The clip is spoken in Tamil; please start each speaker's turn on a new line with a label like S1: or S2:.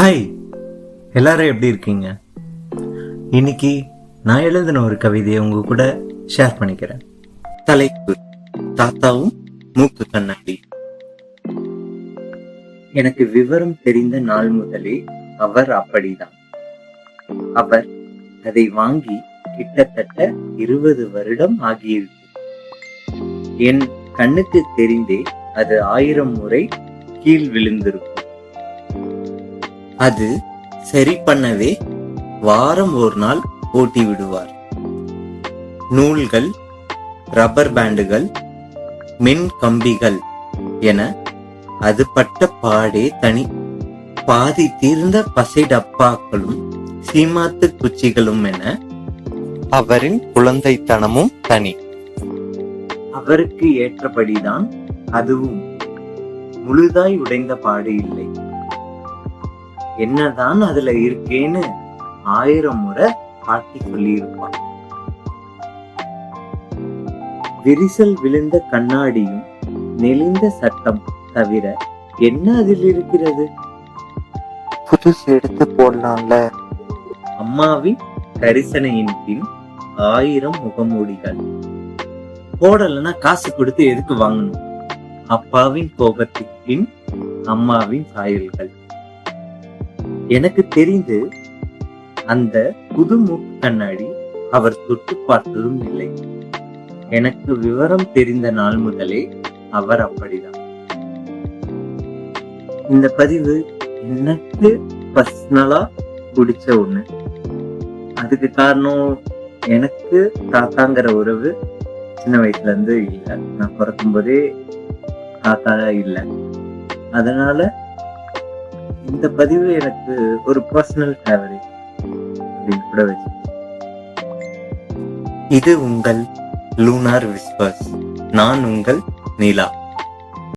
S1: ஹாய் எல்லாரும் எப்படி இருக்கீங்க? இன்னைக்கு நான் எழுதின ஒரு கவிதையை உங்க கூட ஷேர் பண்ணிக்கிறேன். தலைப்பு தாத்தாவும் மூக்கு கண்ணாடி. எனக்கு விவரம் தெரிந்த நாள் முதலே அவர் அப்படிதான். அவர் அதை வாங்கி கிட்டத்தட்ட இருபது வருடம் ஆகியிருக்கு. என் கண்ணுக்கு தெரிந்தே அது ஆயிரம் முறை கீழ் விழுந்திருக்கும். அது சரி பண்ணவே வாரம் ஒரு நாள் ஓட்டி விடுவார். நூல்கள் ரப்பர் பேண்டுகள் மின் கம்பிகள் என அது பட்ட பாடே தனி. பாதி தீர்ந்த பசை டப்பாக்களும் சீமாத்து குச்சிகளும் என அவரின் குழந்தைத்தனமும் தனி. அவருக்கு ஏற்றபடிதான் அதுவும் முழுதாய் உடைந்த பாடு இல்லை. என்னதான் அதுல இருக்கேன்னு ஆயிரம் முறை பாட்டி சொல்லியிருப்பான். விரிசல் விழுந்த கண்ணாடியும் நெளிந்த சட்டம் தவிர என்ன அதில் இருக்கிறது?
S2: புதுசு எடுத்து போடலாம்ல.
S1: அம்மாவின் கரிசனையின் பின் ஆயிரம் முகமூடிகள். போடலைன்னா காசு கொடுத்து எதுக்கு வாங்கணும்? அப்பாவின் கோபத்தின் பின் அம்மாவின் சாயல்கள். எனக்கு தெரிந்து அந்த புது மூக்கு கண்ணாடி அவர் தொட்டு பார்த்ததும் இல்லை. எனக்கு விவரம் தெரிந்த நாள் முதலே அவர் அப்படிதான். இந்த பதிவு எனக்கு பர்சனலா பிடிச்ச ஒண்ணு. அதுக்கு காரணம் எனக்கு தாத்தாங்கிற உறவு சின்ன வயசுல இருந்து இல்லை. நான் பிறக்கும் போதே தாத்தா இல்லை. அதனால இந்த பதிவு எனக்கு ஒரு பர்சனல் ஃபேவரட் அப்படின்னு கூட வச்சு. இது உங்கள் லூனார் விஸ்வாஸ் நான் உங்கள் நீலா